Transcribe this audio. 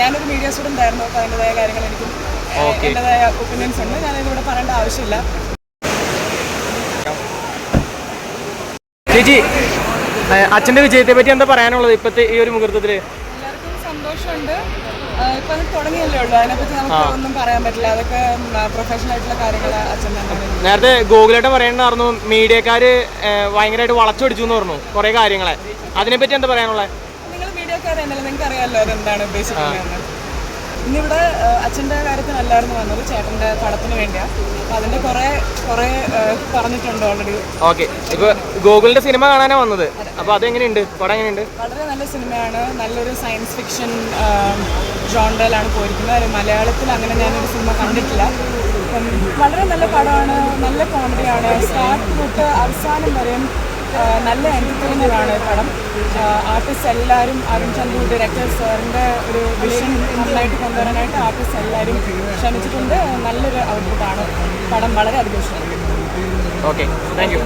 ഞാനൊരു media student ആയിരുന്നു അപ്പോൾ അതിന്റെതായ കാര്യങ്ങൾ എനിക്കും എന്റെതായ ഒപ്പീനിയൻസ് ഉണ്ട്. ഞാനിതിവിടെ പറയേണ്ട ആവശ്യമില്ല. ചേച്ചി അച്ഛന്റെ വിജയത്തെ പറ്റി എന്താ പറയാനുള്ളത് ഇപ്പോഴത്തെ ഈ ഒരു മുഹൂർത്തത്തിൽ എല്ലാവർക്കും സന്തോഷമുണ്ട്. ഇപ്പം അത് തുടങ്ങിയല്ലേ ഉള്ളൂ. അതിനെപ്പറ്റി നമുക്ക് ഒന്നും പറയാൻ പറ്റില്ല. അതൊക്കെ പ്രൊഫഷണൽ ആയിട്ടുള്ള കാര്യങ്ങൾ അച്ഛൻ തന്നെയാണ് നേരത്തെ ഗോകുലേട്ടൻ പറയണ്ടായിരുന്നു മീഡിയക്കാർ ഭയങ്കരമായിട്ട് വളച്ചൊടിച്ചു എന്ന് പറഞ്ഞു കുറേ കാര്യങ്ങളെ. അതിനെപ്പറ്റി എന്താ പറയാനുള്ളത്? നിങ്ങൾ മീഡിയക്കാരെന്നല്ല നിങ്ങൾക്ക് അറിയാമല്ലോ അതെന്താണ് ഉദ്ദേശിക്കുന്നത് ഇന്നിവിടെ അച്ഛന്റെ കാര്യത്തിനല്ലായിരുന്നു വന്നത് ചേട്ടന്റെ പടത്തിന് വേണ്ടിയാണ് അപ്പോൾ അതിന്റെ കുറേ കുറേ പറഞ്ഞിട്ടുണ്ട് ഓൾറെഡി ഓക്കെ. ഇപ്പൊ ഗൂഗിളിന്റെ സിനിമ കാണാനാണ് വന്നത്. അപ്പോൾ അതെങ്ങനെയുണ്ട്? പടം എങ്ങനെയുണ്ട്? വളരെ നല്ല സിനിമയാണ്. നല്ലൊരു സയൻസ് ഫിക്ഷൻ ജോണ്ടയിലാണ് പോയിരിക്കുന്നത്. ഒരു മലയാളത്തിൽ അങ്ങനെ ഞാനൊരു സിനിമ കണ്ടിട്ടില്ല. വളരെ നല്ല പടമാണ് നല്ല കോമഡിയാണ് സ്റ്റാർട്ട് തൊട്ട് അവസാനം വരെയും നല്ല എന്റർടൈനറാണ് പടം. ആർട്ടിസ്റ്റ് എല്ലാവരും അരുൺ ചന്ദ്രു ഡയറക്ടർ സാറിന്റെ ഒരു വിഷൻ നന്നായിട്ട് കൊണ്ടുവരാനായിട്ട് ആർട്ടിസ്റ്റ് എല്ലാവരും ശ്രമിച്ചിട്ടുണ്ട്. നല്ലൊരു ഔട്ട്പുട്ടാണ് പടം വളരെ അധികം ഇഷ്ടമാണ് ഓക്കെ താങ്ക് യു